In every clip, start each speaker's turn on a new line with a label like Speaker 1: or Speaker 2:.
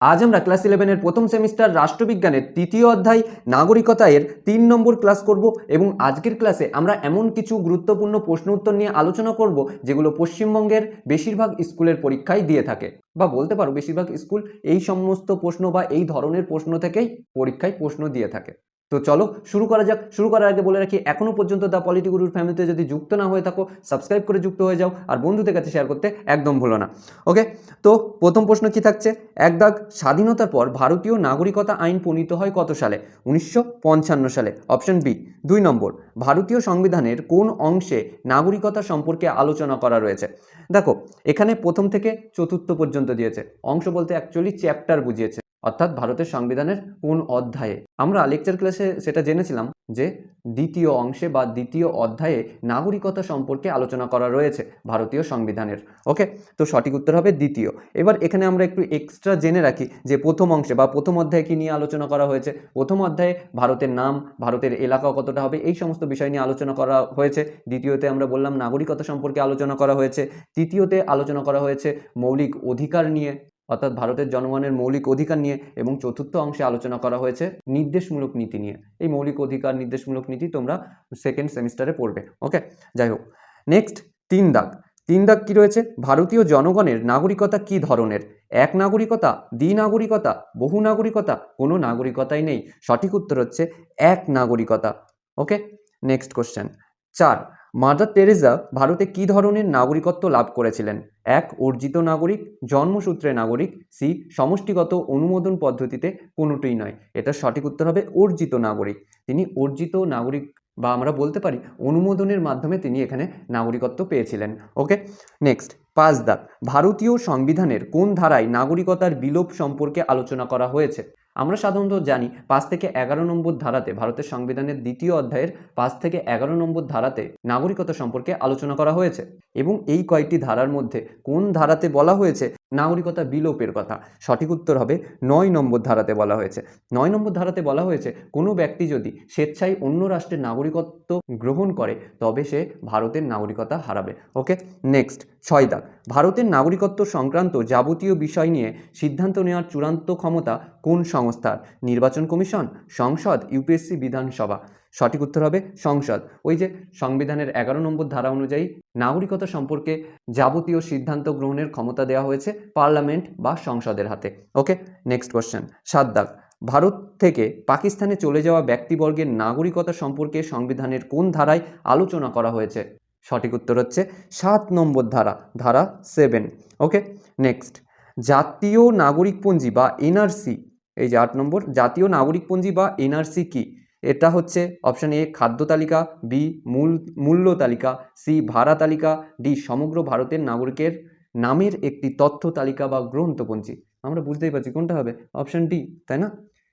Speaker 1: আজ আমরা ক্লাস ইলেভেনের প্রথম সেমিস্টার রাষ্ট্রবিজ্ঞানের তৃতীয় অধ্যায় নাগরিকতা এর তিন নম্বর ক্লাস করব এবং আজকের ক্লাসে আমরা এমন কিছু গুরুত্বপূর্ণ প্রশ্ন উত্তর নিয়ে আলোচনা করব যেগুলো পশ্চিমবঙ্গের বেশিরভাগ স্কুলের পরীক্ষায় দিয়ে থাকে বা বলতে পারো বেশিরভাগ স্কুল এই সমস্ত প্রশ্ন বা এই ধরনের প্রশ্ন থেকেই পরীক্ষায় প্রশ্ন দিয়ে থাকে। তো চলো শুরু করা যাক। শুরু করার আগে বলে রাখি, এখনও পর্যন্ত দ্য পলিটি গুরুর ফ্যামিলিতে যদি যুক্ত না হয়ে থাকো সাবস্ক্রাইব করে যুক্ত হয়ে যাও আর বন্ধুদের কাছে শেয়ার করতে একদম ভুলো না। ওকে তো প্রথম প্রশ্ন কি থাকছে? এক দাগ স্বাধীনতার পর ভারতীয় নাগরিকতা আইন প্রণীত হয় কত সালে? উনিশশো পঞ্চান্ন সালে। অপশন বি দুই নম্বর, ভারতীয় সংবিধানের কোন অংশে নাগরিকতা সম্পর্কে আলোচনা করা রয়েছে? দেখো, এখানে প্রথম থেকে চতুর্থ পর্যন্ত দিয়েছে। অংশ বলতে অ্যাকচুয়ালি চ্যাপ্টার বুঝিয়েছে। অর্থাৎ ভারতের সংবিধানের কোন অধ্যায়ে। আমরা লেকচার ক্লাসে সেটা জেনেছিলাম যে দ্বিতীয় অংশে বা দ্বিতীয় অধ্যায়ে নাগরিকতা সম্পর্কে আলোচনা করা রয়েছে ভারতীয় সংবিধানের। ওকে? তো সঠিক উত্তর হবে দ্বিতীয়। এবার এখানে আমরা একটু এক্সট্রা জেনে রাখি যে প্রথম অংশে বা প্রথম অধ্যায়ে কি নিয়ে আলোচনা করা হয়েছে। প্রথম অধ্যায়ে ভারতের নাম, ভারতের এলাকা কতটা হবে, এই সমস্ত বিষয় নিয়ে আলোচনা করা হয়েছে। দ্বিতীয়তে আমরা বললাম নাগরিকতা সম্পর্কে আলোচনা করা হয়েছে। তৃতীয়তে আলোচনা করা হয়েছে মৌলিক অধিকার নিয়ে। অর্থাৎ ভারতের জনগণের মৌলিক অধিকার নিয়ে এবং চতুর্থ অংশে আলোচনা করা হয়েছে নির্দেশমূলক নীতি নিয়ে। এই মৌলিক অধিকার, নির্দেশমূলক নীতি তোমরা সেকেন্ড সেমিস্টারে পড়বে। ওকে যাই হোক। নেক্সট তিন দাগ। তিন দাগ কী রয়েছে? ভারতীয় জনগণের নাগরিকতা কী ধরনের? এক নাগরিকতা, দ্বি নাগরিকতা, বহু নাগরিকতা, কোনো নাগরিকতাই নেই। সঠিক উত্তর হচ্ছে এক নাগরিকতা। ওকে নেক্সট কোশ্চেন চার। মাদার টেরেজা ভারতে কী ধরনের নাগরিকত্ব লাভ করেছিলেন? এক, অর্জিত নাগরিক, জন্মসূত্রে নাগরিক, সি, সমষ্টিগত অনুমোদন পদ্ধতিতে কোনোটিই নয়। এটা সঠিক উত্তর হবে অর্জিত নাগরিক। তিনি অর্জিত নাগরিক বা আমরা বলতে পারি অনুমোদনের মাধ্যমে তিনি এখানে নাগরিকত্ব পেয়েছিলেন। ওকে, নেক্সট পাঁচ দাগ ভারতীয় সংবিধানের কোন ধারায় নাগরিকতার বিলোপ সম্পর্কে আলোচনা করা হয়েছে? আমরা সাধারণত জানি পাঁচ থেকে এগারো নম্বর ধারাতে ভারতের সংবিধানের দ্বিতীয় অধ্যায়ের পাঁচ থেকে এগারো নম্বর ধারাতে নাগরিকতা সম্পর্কে আলোচনা করা হয়েছে এবং এই কয়েকটি ধারার মধ্যে কোন ধারাতে বলা হয়েছে নাগরিকতা বিলোপের কথা? সঠিক উত্তর হবে নয় নম্বর ধারাতে বলা হয়েছে। নয় নম্বর ধারাতে বলা হয়েছে কোনো ব্যক্তি যদি স্বেচ্ছায় অন্য রাষ্ট্রের নাগরিকত্ব গ্রহণ করে, তবে সে ভারতের নাগরিকতা হারাবে। ওকে, নেক্সট, ছয় দাগ। ভারতের নাগরিকত্ব সংক্রান্ত যাবতীয় বিষয় নিয়ে সিদ্ধান্ত নেওয়ার চূড়ান্ত ক্ষমতা কোন সংস্থার নির্বাচন কমিশন, সংসদ, ইউপিএসসি বিধানসভা। সঠিক উত্তর হবে সংসদ। ওই যে সংবিধানের এগারো নম্বর ধারা অনুযায়ী নাগরিকতা সম্পর্কে যাবতীয় সিদ্ধান্ত গ্রহণের ক্ষমতা দেওয়া হয়েছে পার্লামেন্ট বা সংসদের হাতে। Okay, next question. সাত দাগ ভারত থেকে পাকিস্তানে চলে যাওয়া ব্যক্তিবর্গের নাগরিকতা সম্পর্কে সংবিধানের কোন ধারায় আলোচনা করা হয়েছে? সঠিক উত্তর হচ্ছে সাত নম্বর ধারা ধারা সেভেন। ওকে, নেক্সট। জাতীয় নাগরিকপঞ্জি বা এনআরসি এই যে আট নম্বর, জাতীয় নাগরিকপঞ্জি বা এনআরসি কি? এটা হচ্ছে অপশান এ খাদ্য তালিকা বি মূল, মূল্য তালিকা সি ভাড়া তালিকা ডি সমগ্র ভারতের নাগরিকের নামের একটি তথ্য তালিকা বা গ্রন্থপঞ্জি। আমরা বুঝতেই পারছি কোনটা হবে অপশান ডি তাই না?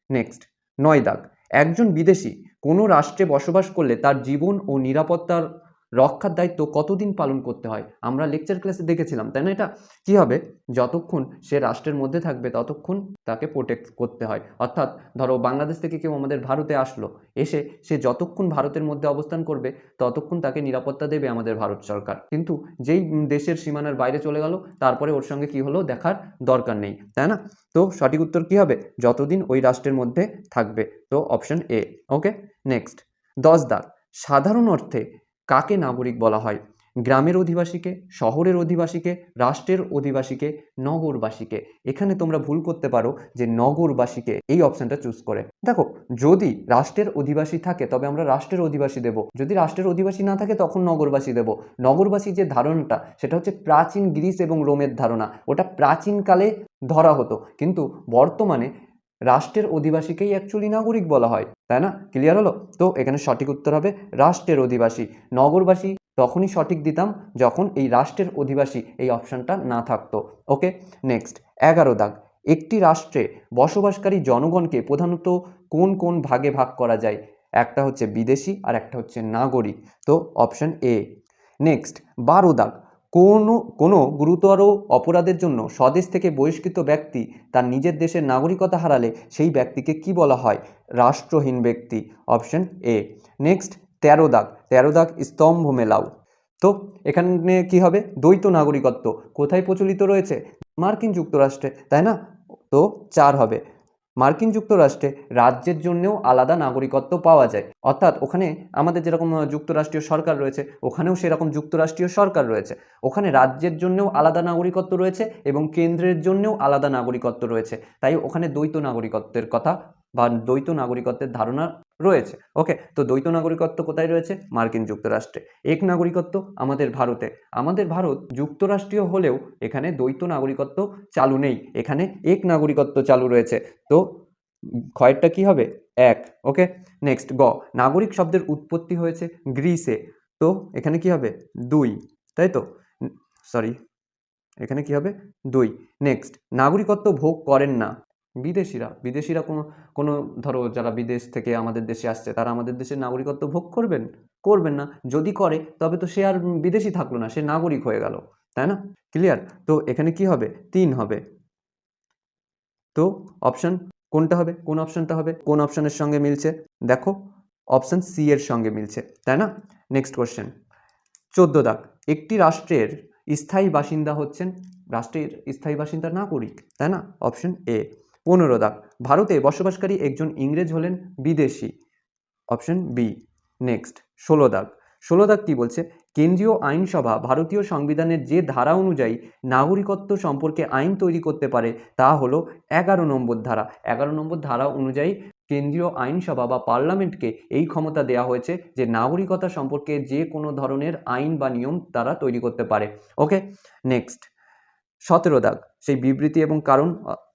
Speaker 1: নেক্সট নয় দাগ, একজন বিদেশি কোনো রাষ্ট্রে বসবাস করলে তার জীবন ও নিরাপত্তার রক্ষার দায়িত্ব কতদিন পালন করতে হয়? আমরা লেকচার ক্লাসে দেখেছিলাম, তাই না এটা? কী হবে? যতক্ষণ সে রাষ্ট্রের মধ্যে থাকবে, ততক্ষণ তাকে প্রোটেক্ট করতে হয়। অর্থাৎ ধরো বাংলাদেশ থেকে কেউ আমাদের ভারতে আসলো, এসে সে যতক্ষণ ভারতের মধ্যে অবস্থান করবে, ততক্ষণ তাকে নিরাপত্তা দেবে আমাদের ভারত সরকার। কিন্তু যেই দেশের সীমানার বাইরে চলে গেল, তারপরে ওর সঙ্গে কি হলো? দেখার দরকার নেই, তাই না? তো সঠিক উত্তর কী হবে? যতদিন ওই রাষ্ট্রের মধ্যে থাকবে। তো অপশন এ ওকে নেক্সট দশ দাগ সাধারণ অর্থে কাকে নাগরিক বলা হয়? গ্রামের অধিবাসীকে, শহরের অধিবাসীকে, রাষ্ট্রের অধিবাসীকে, নগরবাসীকে? এখানে তোমরা ভুল করতে পারো যে নগরবাসীকে এই অপশানটা চুজ করে। দেখো, যদি রাষ্ট্রের অধিবাসী থাকে, তবে আমরা রাষ্ট্রের অধিবাসী দেব। যদি রাষ্ট্রের অধিবাসী না থাকে, তখন নগরবাসী দেব। নগরবাসী যে ধারণাটা, সেটা হচ্ছে প্রাচীন গ্রিস এবং রোমের ধারণা। ওটা প্রাচীনকালে ধরা হতো। কিন্তু বর্তমানে রাষ্ট্রের অধিবাসীকেই অ্যাকচুয়ালি নাগরিক বলা হয়, তাই না? ক্লিয়ার হলো? তো এখানে সঠিক উত্তর হবে রাষ্ট্রের অধিবাসী। নগরবাসী, তখনই সঠিক দিতাম যখন এই রাষ্ট্রের অধিবাসী এই অপশানটা না থাকতো। ওকে নেক্সট এগারো দাগ। একটি রাষ্ট্রে বসবাসকারী জনগণকে প্রধানত কোন কোন ভাগে ভাগ করা যায়? একটা হচ্ছে বিদেশি আর একটা হচ্ছে নাগরিক। তো অপশান এ নেক্সট বারো দাগ। কোনো কোনো গুরুতর অপরাধের জন্য স্বদেশ থেকে বহিষ্কৃত ব্যক্তি তার নিজের দেশের নাগরিকতা হারালে সেই ব্যক্তিকে কি বলা হয়? রাষ্ট্রহীন ব্যক্তি। Option A. নেক্সট, তেরো দাগ। তেরো দাগ স্তম্ভ মেলাও। তো, এখানে কি হবে? দ্বৈত নাগরিকত্ব। কোথায় প্রচলিত রয়েছে? মার্কিন যুক্তরাষ্ট্রে, তাই না? তো, চার হবে। মার্কিন যুক্তরাষ্ট্রে রাজ্যের জন্যও আলাদা নাগরিকত্ব পাওয়া যায়। অর্থাৎ ওখানে আমাদের যেরকম যুক্তরাষ্ট্রীয় সরকার রয়েছে, ওখানেও সেরকম যুক্তরাষ্ট্রীয় সরকার রয়েছে। ওখানে রাজ্যের জন্যও আলাদা নাগরিকত্ব রয়েছে এবং কেন্দ্রের জন্যও আলাদা নাগরিকত্ব রয়েছে। তাই ওখানে দ্বৈত নাগরিকত্বের কথা বা দ্বৈত নাগরিকত্বের ধারণা রয়েছে। ওকে তো দ্বৈত নাগরিকত্ব কোথায় রয়েছে? মার্কিন যুক্তরাষ্ট্রে। এক নাগরিকত্ব আমাদের ভারতে। আমাদের ভারত যুক্তরাষ্ট্রীয় হলেও এখানে দ্বৈত নাগরিকত্ব চালু নেই। এখানে এক নাগরিকত্ব চালু রয়েছে। তো ক্ষয়েরটা কি হবে? এক। ওকে নেক্সট গ। নাগরিক শব্দের উৎপত্তি হয়েছে গ্রিসে। তো এখানে কি হবে? দুই। তাই তো? সরি এখানে কি হবে? দুই। নেক্সট নাগরিকত্ব ভোগ করেন না। বিদেশিরা বিদেশিরা কোনো কোনো ধরো যারা বিদেশ থেকে আমাদের দেশে আসছে, তারা আমাদের দেশের নাগরিকত্ব ভোগ করবেন? করবেন না। যদি করে, তবে তো সে আর বিদেশি থাকল না, সে নাগরিক হয়ে গেল, তাই না? ক্লিয়ার তো এখানে কি হবে? তিন হবে। তো অপশন কোনটা হবে? কোন অপশনটা হবে? কোন অপশনের সঙ্গে মিলছে? দেখো অপশন সি এর সঙ্গে মিলছে, তাই না? নেক্সট কোশ্চেন চোদ্দ দাগ। একটি রাষ্ট্রের স্থায়ী বাসিন্দা হচ্ছেন রাষ্ট্রের স্থায়ী বাসিন্দা নাগরিক, তাই না? অপশন এ পনেরো দাগ। ভারতে বসবাসকারী একজন ইংরেজ হলেন বিদেশি। অপশন বি নেক্সট ষোলো দাগ। ষোলো দাগ কী বলছে? কেন্দ্রীয় আইনসভা ভারতীয় সংবিধানের যে ধারা অনুযায়ী নাগরিকত্ব সম্পর্কে আইন তৈরি করতে পারে, তা হলো এগারো নম্বর ধারা। এগারো নম্বর ধারা অনুযায়ী কেন্দ্রীয় আইনসভা বা পার্লামেন্টকে এই ক্ষমতা দেওয়া হয়েছে যে নাগরিকতা সম্পর্কে যে কোনো ধরনের আইন বা নিয়ম তারা তৈরি করতে পারে। ওকে নেক্সট সতেরো দাগ। সেই বিবৃতি এবং কারণ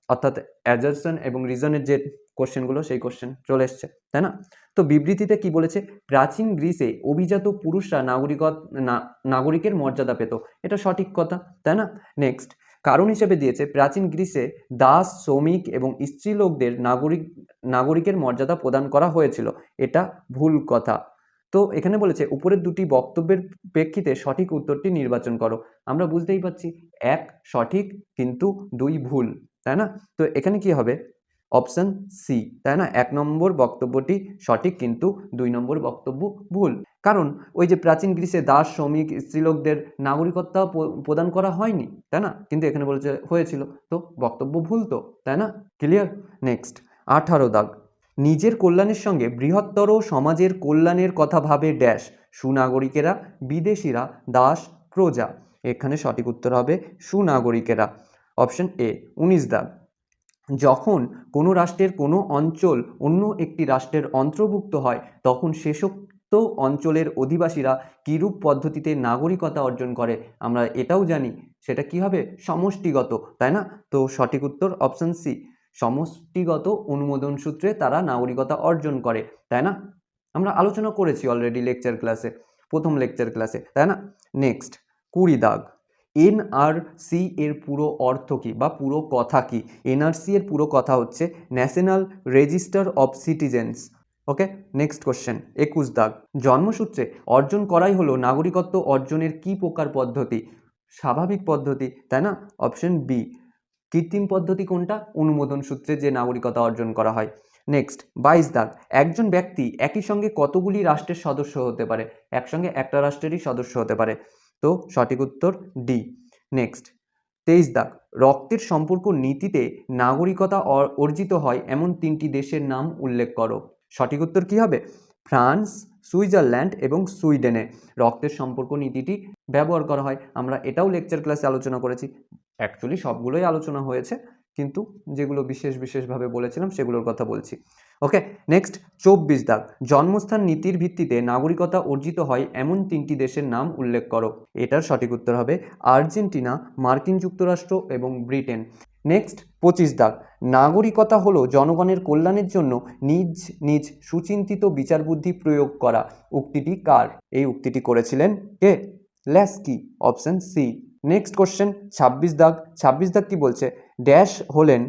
Speaker 1: অর্থাৎ অ্যাজারশন এবং রিজনের যে কোশ্চেনগুলো সেই কোশ্চেন চলে এসছে, তাই না? তো বিবৃতিতে কি বলেছে? প্রাচীন গ্রিসে অভিজাত পুরুষরা নাগরিকত, না- নাগরিকের মর্যাদা পেত। এটা সঠিক কথা, তাই না? নেক্সট কারণ হিসেবে দিয়েছে, প্রাচীন গ্রিসে দাস, শ্রমিক এবং স্ত্রীলোকদের নাগরিক, নাগরিকের মর্যাদা প্রদান করা হয়েছিল। এটা ভুল কথা। তো এখানে বলেছে, উপরের দুটি বক্তব্যের প্রেক্ষিতে সঠিক উত্তরটি নির্বাচন করো। আমরা বুঝতেই পারছি, এক সঠিক কিন্তু দুই ভুল। তাই না? তো এখানে কি হবে? অপশন সি তাই না? এক নম্বর বক্তব্যটি সঠিক কিন্তু দুই নম্বর বক্তব্য ভুল। কারণ ওই যে প্রাচীন গ্রিসে দাস, শ্রমিক, স্ত্রীলোকদের নাগরিকত্ব প্রদান করা হয়নি, তাই না? কিন্তু এখানে বলেছে, হয়েছিল। তো বক্তব্য ভুল তো, তাই না? ক্লিয়ার নেক্সট আঠারো দাগ। নিজের কল্যাণের সঙ্গে বৃহত্তর সমাজের কল্যাণের কথা ভাবে ড্যাশ। সুনাগরিকেরা বিদেশিরা, দাস, প্রজা। এখানে সঠিক উত্তর হবে সুনাগরিকেরা। অপশন এ, উনিশ দাগ যখন কোনো রাষ্ট্রের কোনো অঞ্চল অন্য একটি রাষ্ট্রের অন্তর্ভুক্ত হয়, তখন শেষোক্ত অঞ্চলের অধিবাসীরা কীরূপ পদ্ধতিতে নাগরিকতা অর্জন করে, আমরা এটাও জানি, সেটা কি হবে? সমষ্টিগত, তাই না? তো সঠিক উত্তর অপশন সি, সমষ্টিগত অনুমোদন সূত্রে তারা নাগরিকতা অর্জন করে, তাই না? আমরা আলোচনা করেছি অলরেডি লেকচার ক্লাসে প্রথম লেকচার ক্লাসে তাই না? নেক্সট কুড়ি দাগ। এনআরসি এর পুরো অর্থ কী বা পুরো কথা কী? এনআরসি এর পুরো কথা হচ্ছে national register of citizens. Okay, next question, একুশ দাগ। জন্মসূত্রে অর্জন করাই হলো নাগরিকত্ব অর্জনের কী প্রকার পদ্ধতি? স্বাভাবিক পদ্ধতি, তাই না? অপশন বি, কৃত্রিম পদ্ধতি কোনটা? অনুমোদন সূত্রে যে নাগরিকতা অর্জন করা হয়। নেক্সট, বাইশ দাগ, একজন ব্যক্তি একই সঙ্গে কতগুলি রাষ্ট্রের সদস্য হতে পারে? একসঙ্গে একটা রাষ্ট্রেরই সদস্য হতে পারে। তো সঠিক উত্তর ডি। নেক্সট, তেইশ দাগ, রক্তের সম্পর্ক নীতিতে নাগরিকতা অর্জিত হয় এমন তিনটি দেশের নাম উল্লেখ করো। সঠিক উত্তর কী হবে? ফ্রান্স, সুইজারল্যান্ড এবং সুইডেনে রক্তের সম্পর্ক নীতিটি ব্যবহার করা হয়। আমরা এটাও লেকচার ক্লাসে আলোচনা করেছি। অ্যাকচুয়ালি সবগুলোই আলোচনা হয়েছে। কিন্তু যেগুলো বিশেষ বিশেষভাবে বলেছিলাম সেগুলোর কথা বলছি। ওকে নেক্সট চব্বিশ দাগ। জন্মস্থান নীতির ভিত্তিতে নাগরিকতা অর্জিত হয় এমন তিনটি দেশের নাম উল্লেখ করো। এটার সঠিক উত্তর হবে আর্জেন্টিনা, মার্কিন যুক্তরাষ্ট্র এবং ব্রিটেন। নেক্সট পঁচিশ দাগ। নাগরিকতা হলো জনগণের কল্যাণের জন্য নিজ নিজ সুচিন্তিত বিচার বুদ্ধি প্রয়োগ করা। উক্তিটি কার? এই উক্তিটি করেছিলেন কে? Laski, option C. Next question ছাব্বিশ দাগ। ছাব্বিশ দাগ কি বলছে? ড্যাশ হলেন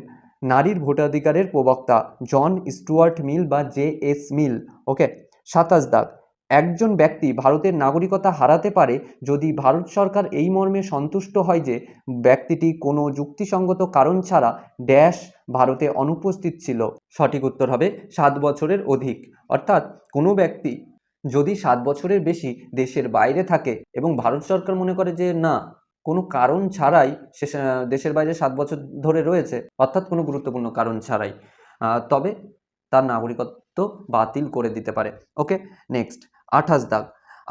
Speaker 1: নারীর ভোটাধিকারের প্রবক্তা জন স্টুয়ার্ট মিল বা জে এস মিল। ওকে, সাতাশ দাগ। একজন ব্যক্তি ভারতের নাগরিকতা হারাতে পারে যদি ভারত সরকার এই মর্মে সন্তুষ্ট হয় যে ব্যক্তিটি কোনো যুক্তিসঙ্গত কারণ ছাড়া ড্যাশ ভারতে অনুপস্থিত ছিল। সঠিক উত্তর হবে সাত বছরের অধিক। অর্থাৎ কোনো ব্যক্তি যদি সাত বছরের বেশি দেশের বাইরে থাকে এবং ভারত সরকার মনে করে যে না কোনো কারণ ছাড়াই সে দেশের বাইরে সাত বছর ধরে রয়েছে, অর্থাৎ কোনো গুরুত্বপূর্ণ কারণ ছাড়াই। তবে তার নাগরিকত্ব বাতিল করে দিতে পারে। ওকে, নেক্সট, আঠাশ দাগ।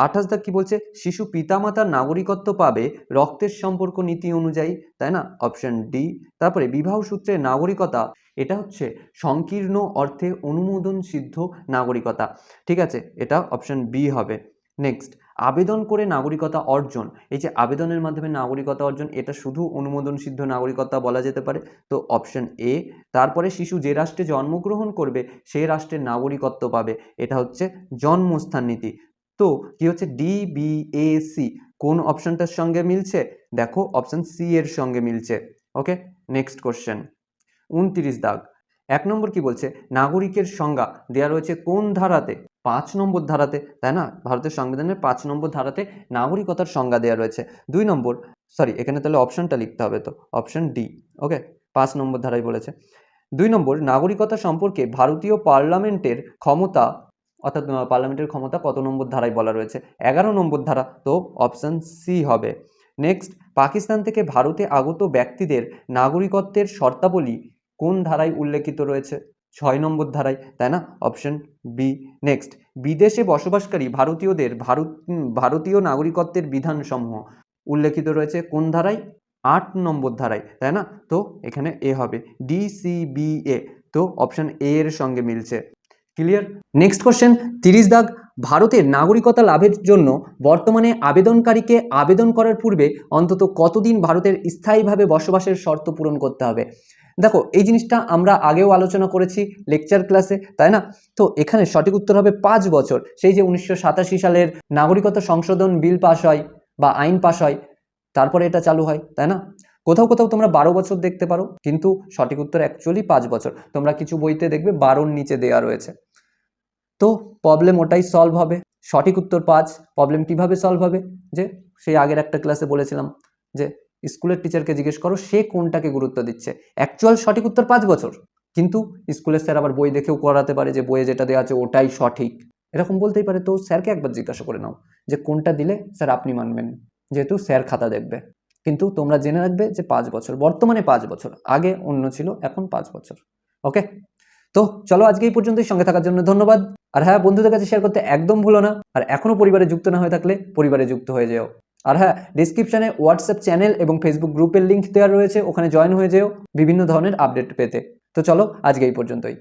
Speaker 1: আঠাশ দাগ কি বলছে? শিশু পিতামাতার নাগরিকত্ব পাবে রক্তের সম্পর্ক নীতি অনুযায়ী, তাই না? Option D. তারপরে বিবাহ সূত্রে নাগরিকতা, এটা হচ্ছে সংকীর্ণ অর্থে অনুমোদন সিদ্ধ নাগরিকতা। ঠিক আছে, এটা অপশন বি হবে। নেক্সট আবেদন করে নাগরিকতা অর্জন। এই যে আবেদনের মাধ্যমে নাগরিকতা অর্জন, এটা শুধু অনুমোদন সিদ্ধ নাগরিকতা বলা যেতে পারে। তো অপশন এ তারপরে শিশু যে রাষ্ট্রে জন্মগ্রহণ করবে সেই রাষ্ট্রের নাগরিকত্ব পাবে। এটা হচ্ছে জন্মস্থান নীতি। তো কি হচ্ছে? ডিবিএসি কোন অপশনটার সঙ্গে মিলছে? দেখো অপশন সি এর সঙ্গে মিলছে। ওকে নেক্সট কোশ্চেন উনত্রিশ দাগ। এক নম্বর কি বলছে? নাগরিকের সংজ্ঞা দেওয়া রয়েছে কোন ধারাতে? পাঁচ নম্বর ধারাতে, তাই না? ভারতের সংবিধানের পাঁচ নম্বর ধারাতে নাগরিকতার সংজ্ঞা দেওয়া রয়েছে। দুই নম্বর সরি এখানে তাহলে অপশনটা লিখতে হবে তো অপশন ডি ওকে পাঁচ নম্বর ধারাই বলেছে। দুই নম্বর, নাগরিকতা সম্পর্কে ভারতীয় পার্লামেন্টের ক্ষমতা, অর্থাৎ পার্লামেন্টের ক্ষমতা কত নম্বর ধারায় বলা রয়েছে? এগারো নম্বর ধারা, তো অপশান সি হবে। নেক্সট পাকিস্তান থেকে ভারতে আগত ব্যক্তিদের নাগরিকত্বের শর্তাবলী কোন ধারায় উল্লেখিত রয়েছে? ছয় নম্বর ধারায়, তাই না? অপশন বি নেক্সট বিদেশে বসবাসকারী ভারতীয়দের ভারত ভারতীয় নাগরিকত্বের বিধানসমূহ উল্লেখিত রয়েছে কোন ধারায়? আট নম্বর ধারায়, তাই না? তো এখানে এ হবে। ডিসিবিএ তো অপশন এ এর সঙ্গে মিলছে। ক্লিয়ার নেক্সট কোশ্চেন তিরিশ দাগ ভারতের নাগরিকতা লাভের জন্য বর্তমানে আবেদনকারীকে আবেদন করার পূর্বে অন্তত কতদিন ভারতের স্থায়ীভাবে বসবাসের শর্ত পূরণ করতে হবে? দেখো, এই জিনিসটা আমরা আগেও আলোচনা করেছি লেকচার ক্লাসে তাই না? তো এখানে সঠিক উত্তর হবে পাঁচ বছর। সেই যে উনিশশো সাতাশি সালের নাগরিকতা সংশোধন বিল পাস হয় বা আইন পাস হয়, তারপরে এটা চালু হয়, তাই না? কোথাও কোথাও তোমরা বারো বছর দেখতে পারো, কিন্তু সঠিক উত্তর অ্যাকচুয়ালি পাঁচ বছর। তোমরা কিছু বইতে দেখবে বারোর নিচে দেয়া রয়েছে। তো প্রবলেম ওটাই সলভ হবে। সঠিক উত্তর পাঁচ। প্রবলেম কীভাবে সলভ হবে? যে সেই আগের একটা ক্লাসে বলেছিলাম যে স্কুলের টিচারকে জিজ্ঞেস করো, সে কোনটাকে গুরুত্ব দিচ্ছে? অ্যাকচুয়াল সঠিক উত্তর পাঁচ বছর। কিন্তু স্কুলের স্যার আবার বই দেখেও করাতে পারে যে বইয়ে যেটা দেওয়া আছে ওটাই সঠিক। এরকম বলতেই পারে, তো স্যারকে একবার জিজ্ঞাসা করে নাও যে কোনটা দিলে স্যার আপনি মানবেন। যেহেতু স্যার খাতা দেখবে। কিন্তু তোমরা জেনে রাখবে যে পাঁচ বছর, বর্তমানে পাঁচ বছর, আগে অন্য ছিল, এখন পাঁচ বছর। ওকে তো চলো আজকে এই পর্যন্তই, সঙ্গে থাকার জন্য ধন্যবাদ। আর হ্যাঁ বন্ধুদের কাছে শেয়ার করতে একদম ভুলো না। আর এখনও পরিবারে যুক্ত না হয়ে থাকলে পরিবারে যুক্ত হয়ে যেও। আর হ্যাঁ ডিসক্রিপশনে হোয়াটসঅ্যাপ চ্যানেল এবং ফেসবুক গ্রুপের লিঙ্ক দেওয়া রয়েছে, ওখানে জয়েন হয়ে যেও, বিভিন্ন ধরনের আপডেট পেতে। তো চলো, আজকে এই পর্যন্তই।